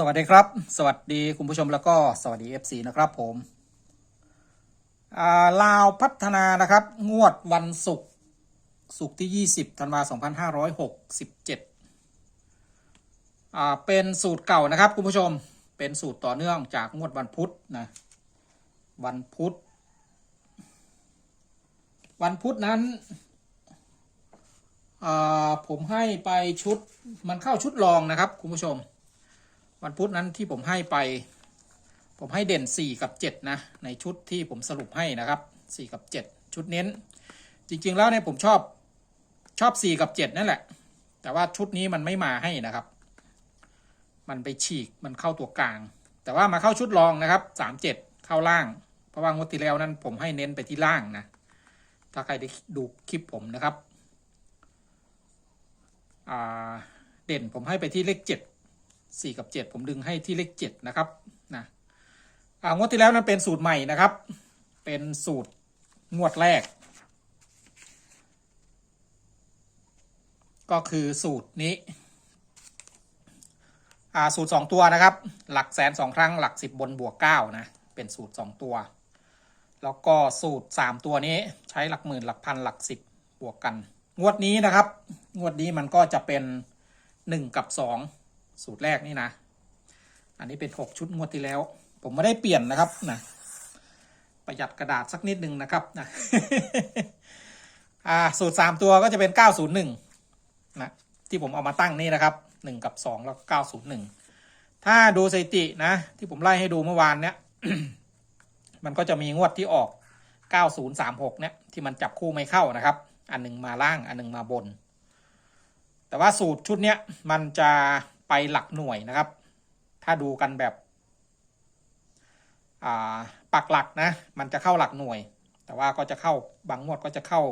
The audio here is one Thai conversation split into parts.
สวัสดีครับ สวัสดีคุณผู้ชมแล้วก็สวัสดี FC นะครับผมาลาวพัฒนานะครับ งวดวันศุกร์ศุกร์ที่ 20ธันวาคม2567อ่าเป็นสูตรเก่านะครับคุณผู้ชมเป็นสูตรต่อเนื่องจากงวดวันพุธนะวันพุธ วันพุธนั้นผมให้ไปชุดมันเข้าชุดรองนะครับคุณผู้ชม วันพุธนั้นที่ผมให้ไป ผมให้เด่น 4 กับ 7 นะ ในชุดที่ผมสรุปให้นะครับ 4 กับ 7 ชุดเน้น จริง ๆ แล้วเนี่ยผมชอบชอบ 4 กับ 7 นั่นแหละ แต่ว่าชุดนี้มันไม่มาให้นะครับ มันไปฉีกมันเข้าตัวกลาง แต่ว่ามาเข้าชุดรองนะครับ 3 7 เข้าล่าง เพราะว่างวดที่แล้วนั้นผมให้เน้นไปที่ล่างนะ ถ้าใครได้ดูคลิปผมนะครับเด่นผมให้ไปที่เลข 7 สี่กับเจ็ดผมดึงให้ที่เลขเจ็ดนะครับนะอ่างวดที่แล้วนั้นเป็นสูตรใหม่นะครับ เป็นสูตรงวดแรก ก็คือสูตรนี้อ่าสูตรสองตัวนะครับ หลักแสนสองครั้งหลักสิบบนบวกเก้านะ เป็นสูตรสองตัว แล้วก็สูตรสามตัวนี้ใช้หลักหมื่นหลักพันหลักสิบบวกกัน งวดนี้นะครับ งวดนี้มันก็จะเป็นหนึ่งกับสอง สูตรแรกนี่นะ อันนี้เป็นหกชุดงวดที่แล้ว ผมไม่ได้เปลี่ยนนะครับนะประหยัดกระดาษสักนิดนึงนะครับนะอ่าสูตรสามตัวก็จะเป็นเก้าศูนย์หนึ่งนะที่ผมเอามาตั้งนี่นะครับหนึ่งกับสองแล้วเก้าศูนย์หนึ่งถ้าดูสถิตินะ ที่ผมไล่ให้ดูเมื่อวานเนี้ยมันก็จะมีงวดที่ออก 9036 เนี่ย ที่มันจับคู่ไม่เข้านะครับ อันหนึ่งมาล่าง อันหนึ่งมาบน แต่ว่าสูตรชุดเนี้ยมันจะ ไปหลักหน่วยนะครับ ถ้าดูกันแบบปักหลักนะมันจะเข้าหลักหน่วย แต่ว่าก็จะเข้าบางงวดก็จะเข้า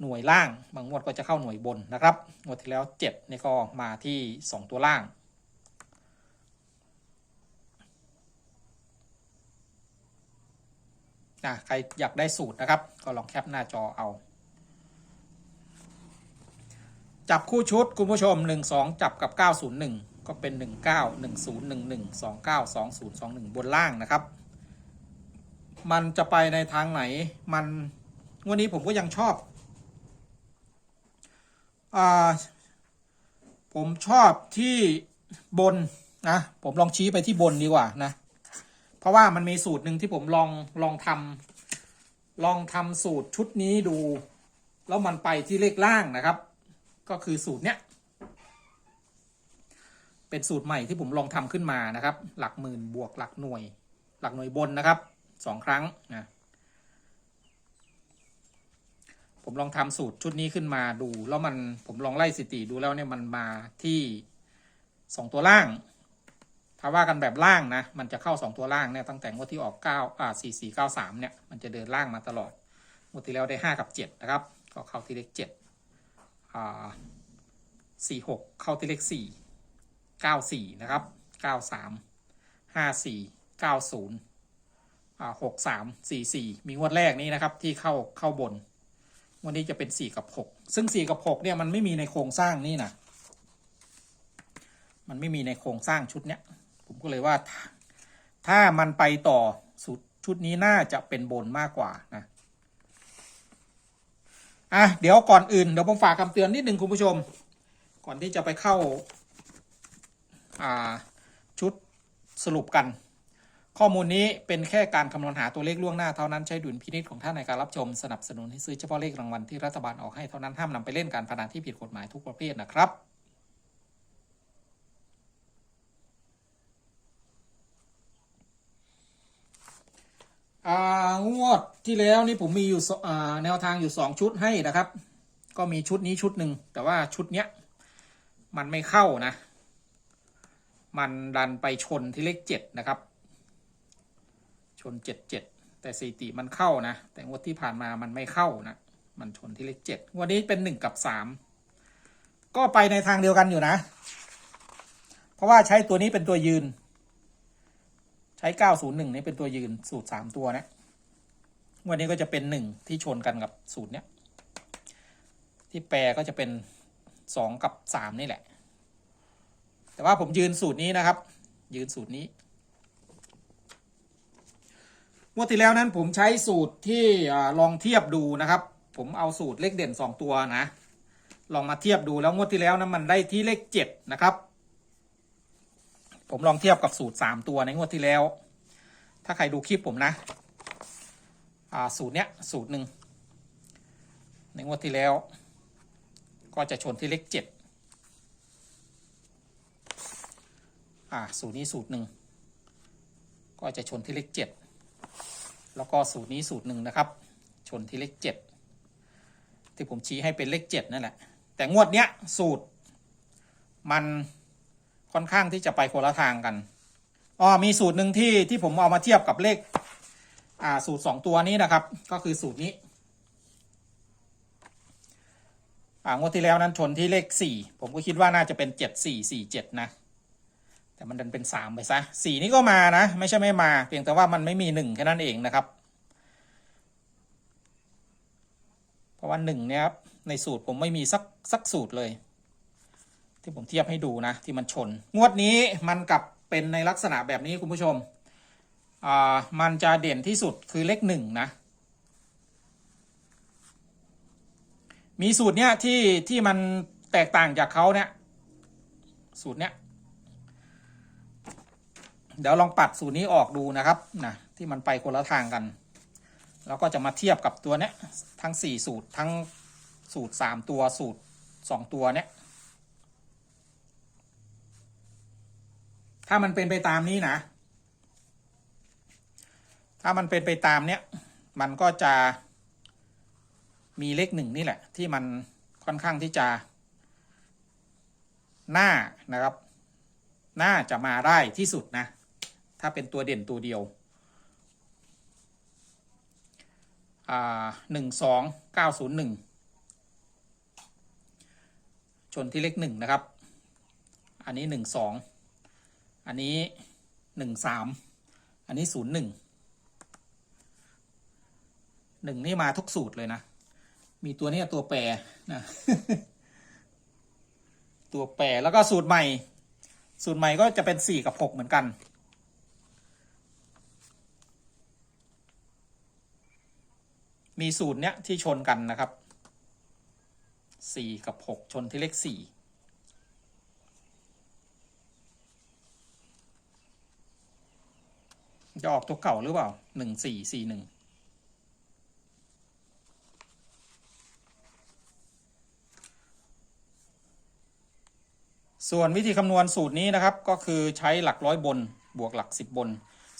หน่วยล่าง บางงวดก็จะเข้าหน่วยบนนะครับงวดที่แล้วเจ็ดนี่ก็มาที่สองตัวล่างนะใครอยากได้สูตรนะครับ ก็ลองแคปหน้าจอเอา จับคู่ชุดคุณผู้ชม 1 2 จับกับ 901 ก็เป็น 19 10 11 29 20 21 บนล่างนะครับ มันจะไปในทางไหนมันวันนี้ผมก็ยังชอบอผมชอบที่บนนะผมลองชี้ไปที่บนดีกว่านะ เพราะว่ามันมีสูตรหนึ่งที่ผมลองลองทำลองทำสูตรชุดนี้ดู แล้วมันไปที่เลขล่างนะครับ ก็คือสูตรเนี้ยเป็นสูตรใหม่ที่ผมลองทำขึ้นมานะครับ หลักหมื่นบวกหลักหน่วย หลักหน่วยบนนะครับสองครั้งนะผมลองทำสูตรชุดนี้ขึ้นมาดู แล้วมันผมลองไล่สติดูแล้วเนี่ยมันมาที่สองตัวล่าง ถ้าว่ากันแบบล่างนะ มันจะเข้าสองตัวล่างเนี่ยตั้งแต่งวดที่ออกเก้าอ่าสี่สี่เก้าสามเนี่ยมันจะเดินล่างมาตลอดงวดที่แล้วได้ห้ากับเจ็ดนะครับ ก็เข้าที่เลขเจ็ด สี่หกเข้าที่เลขสี่เก้าสี่นะครับเก้าสามห้าสี่เก้าศูนย์อ่าหกสามสี่สี่มีงวดแรกนี้นะครับที่เข้าเข้าบนงวันนี้จะเป็นสี่กับหกซึ่งสี่กับหกเนี่ยมันไม่มีในโครงสร้างนี่นะมันไม่มีในโครงสร้างชุดเนี้ยผมก็เลยว่าถ้าถ้ามันไปต่อสุดชุดนี้น่าจะเป็นบนมากกว่านะ อะเดี๋ยวก่อนอื่นเดี๋ยวผมฝากคำเตือนนิดหนึ่งคุณผู้ชม ก่อนที่จะไปเข้าอ่าชุดสรุปกัน ข้อมูลนี้เป็นแค่การคำนวณหาตัวเลขล่วงหน้าเท่านั้นใช้ดุลพินิจของท่านในการรับชมสนับสนุนให้ซื้อเฉพาะเลขรางวัลที่รัฐบาลออกให้เท่านั้นห้ามนำไปเล่นการพนันที่ผิดกฎหมายทุกประเภทนะครับ งวดที่แล้วนี่ผมมีอยู่แนวทางอยู่สองชุดให้นะครับ ก็มีชุดนี้ชุดหนึ่งแต่ว่าชุดเนี้ยมันไม่เข้านะ มันดันไปชนที่เลขเจ็ดนะครับ ชนเจ็ดเจ็ดแต่สติมันเข้านะ แต่งวดที่ผ่านมามันไม่เข้านะ มันชนที่เลขเจ็ดวันนี้เป็นหนึ่งกับสามก็ไปในทางเดียวกันอยู่นะ เพราะว่าใช้ตัวนี้เป็นตัวยืน ใช้901นี่เป็นตัวยืนสูตร3ตัวนะวันนี้ก็จะเป็น1ที่ชนกันกับสูตรเนี้ยที่แปรก็จะเป็น2กับ3นี่แหละ แต่ว่าผมยืนสูตรนี้นะครับ ยืนสูตรนี้งวดที่แล้วนั้นผมใช้สูตรที่อลองเทียบดูนะครับ ผมเอาสูตรเลขเด่นสองตัวนะ ลองมาเทียบดูแล้วงวดที่แล้วนั้นมันได้ที่เลขเจ็ดนะครับ ผมลองเทียบกับสูตรสามตัวในงวดที่แล้ว ถ้าใครดูคลิปผมนะ อ่าสูตรเนี้ยสูตรหนึ่งในงวดที่แล้ว ก็จะชนที่เลขเจ็ดอ่าสูตรนี้สูตรหนึ่งก็จะชนที่เลขเจ็ดแล้วก็สูตรนี้สูตรหนึ่งนะครับ ชนที่เลขเจ็ดที่ผมชี้ให้เป็นเลขเจ็ดนั่นแหละ แต่งวดเนี้ยสูตรมัน ค่อนข้างที่จะไปคนละทางกันอ๋อมีสูตรหนึ่งที่ที่ผมเอามาเทียบกับเลข อ่า สูตรสองตัวนี้นะครับ ก็คือสูตรนี้ อ่างวดที่แล้วนั้นชนที่เลขสี่ผมก็คิดว่าน่าจะเป็นเจ็ดสี่สี่เจ็ดนะ แต่มันดันเป็นสามไปซะสี่นี่ก็มานะ ไม่ใช่ไม่มา เพียงแต่ว่ามันไม่มีหนึ่งแค่นั้นเองนะครับ เพราะว่าหนึ่งเนี่ยครับในสูตรผมไม่มีสักสักสูตรเลย ที่ผมเทียบให้ดูนะ ที่มันชน งวดนี้มันกลับเป็นในลักษณะแบบนี้คุณผู้ชม อ่า มันจะเด่นที่สุดคือเลขหนึ่งนะ มีสูตรเนี้ยที่ที่มันแตกต่างจากเขาเนี่ย สูตรเนี้ย เดี๋ยวลองปัดสูตรนี้ออกดูนะครับนะที่มันไปคนละทางกัน แล้วก็จะมาเทียบกับตัวเนี้ยทั้งสี่สูตรทั้งสูตรสามตัวสูตรสองตัวเนี้ย ถ้ามันเป็นไปตามนี้นะ ถ้ามันเป็นไปตามเนี้ย มันก็จะมีเลขหนึ่งนี่แหละ ที่มันค่อนข้างที่จะ หน้านะครับน่าจะมาได้ที่สุดนะ ถ้าเป็นตัวเด่นตัวเดียวอ่าหนึ่งสองเก้าศูนย์หนึ่งชนที่เลขหนึ่งนะครับ อันนี้หนึ่งสอง อันนี้หนึ่งสามอันนี้ศูนย์หนึ่งหนึ่งนี่มาทุกสูตรเลยนะ มีตัวนี้ตัวแปรนะ ตัวแปรแล้วก็สูตรใหม่ สูตรใหม่ก็จะเป็นสี่กับหกเหมือนกัน มีสูตรเนี้ยที่ชนกันนะครับสี่กับหกชนที่เลขสี่ จะออกตัวเก่าหรือเปล่าหนึ่งสี่สี่หนึ่งส่วนวิธีคำนวณสูตรนี้นะครับ ก็คือใช้หลักร้อยบนบวกหลักสิบบน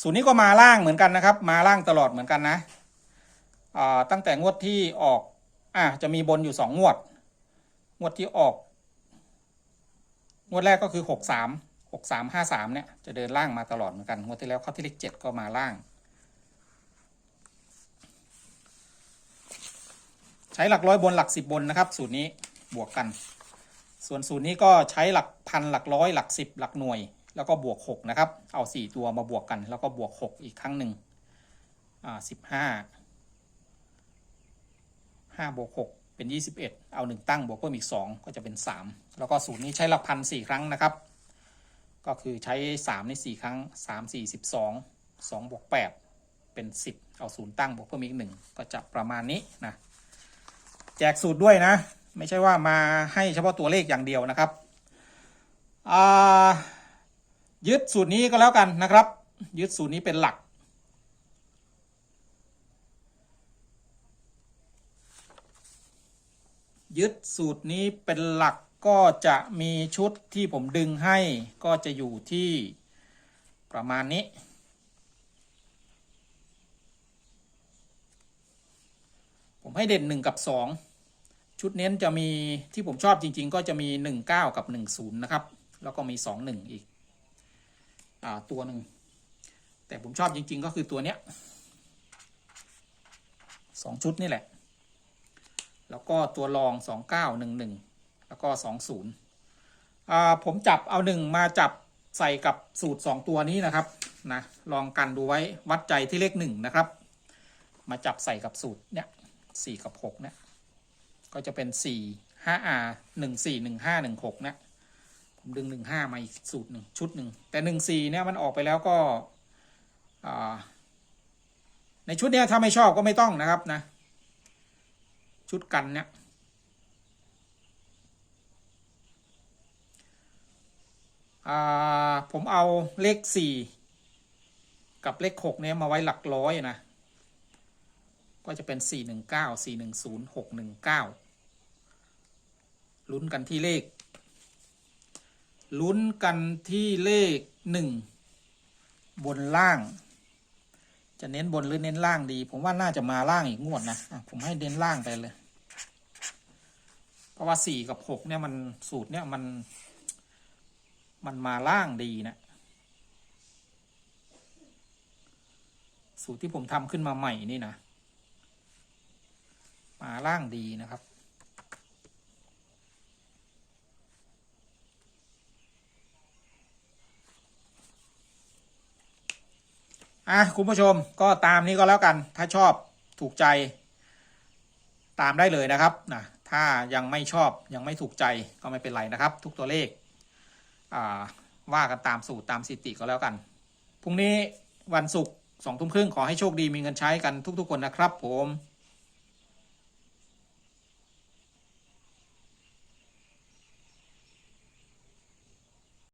สูตรนี้ก็มาล่างเหมือนกันนะครับ มาล่างตลอดเหมือนกันนะตั้งแต่งวดที่ออกอะจะมีบนอยู่สองงวด งวดที่ออก งวดแรกก็คือหกสาม หกสามห้าสามเนี่ย จะเดินล่างมาตลอดเหมือนกันงวดที่แล้วเข้าที่เลขเจ็ดก็มาล่าง ใช้หลักร้อยบนหลักสิบบนนะครับ สูตรนี้บวกกัน ส่วนสูตรนี้ก็ใช้หลักพันหลักร้อยหลักสิบหลักหน่วย แล้วก็บวกหกนะครับ เอาสี่ตัวมาบวกกัน แล้วก็บวกหกอีกครั้งหนึ่งอ่าสิบห้าห้าบวกหกเป็นยี่สิบเอ็ดเอาหนึ่งตั้งบวกเพิ่มอีกสองก็จะเป็นสามแล้วก็สูตรนี้ใช้หลักพันสี่ครั้งนะครับ ก็คือใช้สามในสี่ครั้งสามสี่สิบสองสองบวกแปดเป็นสิบเอาศูนย์ตั้งบวกเพิ่มอีกหนึ่งก็จะประมาณนี้นะ แจกสูตรด้วยนะ ไม่ใช่ว่ามาให้เฉพาะตัวเลขอย่างเดียวนะครับยึดสูตรนี้ก็แล้วกันนะครับ ยึดสูตรนี้เป็นหลัก ยึดสูตรนี้เป็นหลัก ก็จะมีชุดที่ผมดึงให้ก็จะอยู่ที่ประมาณนี้ ผมให้เด่นหนึ่งกับสองชุดเน้นจะมีที่ผมชอบจริง ๆ ก็จะมี 19 กับ 10 นะครับ แล้วก็มี 21 อีกอตัวหนึ่ง แต่ผมชอบจริง ๆ ก็คือตัวเนี้ยสองชุดนี่แหละ แล้วก็ตัวรอง 2911 แล้วก็20อ่าผมจับเอาหนึ่งมาจับใส่กับสูตร2ตัวนี้นะครับนะลองกันดูไว้วัดใจที่เลขหนึ่งนะครับ มาจับใส่กับสูตรเนี้ยสี่กับหกเนี่ยก็จะเป็นสี่ห้าอาหนึ่งสี่หนึ่งห้าหนึ่งหกเนี่ยผมดึงหนึ่งห้ามาอีกสูตรหนึ่งชุดหนึ่งแต่หนึ่งสี่เนี่ยมันออกไปแล้วก็อ่าในชุดเนี้ยถ้าไม่ชอบก็ไม่ต้องนะครับนะ ชุดกันเนี่ย อ่า ผมเอาเลขสี่กับเลขหกเนี่ยมาไว้หลักร้อยนะ ก็จะเป็นสี่หนึ่งเก้าสี่หนึ่งศูนย์หกหนึ่งเก้าลุ้นกันที่เลข ลุ้นกันที่เลขหนึ่งบนล่าง จะเน้นบนหรือเน้นล่างดี ผมว่าน่าจะมาล่างอีกงวดนะะผมให้เน้นล่างไปเลย เพราะว่าสี่กับหกเนี่ยมันสูตรเนี่ยมัน มันมาล่างดีนะ สูตรที่ผมทำขึ้นมาใหม่นี่นะ มาล่างดีนะครับ อะ คุณผู้ชมก็ตามนี้ก็แล้วกัน ถ้าชอบถูกใจ ตามได้เลยนะครับนะถ้ายังไม่ชอบยังไม่ถูกใจก็ไม่เป็นไรนะครับ ทุกตัวเลข ว่ากันตามสูตรตามสิติก็แล้วกัน พรุ่งนี้วันศุกร์สองทุ่มครึ่งขอให้โชคดีมีเงินใช้กันทุกๆคนนะครับผม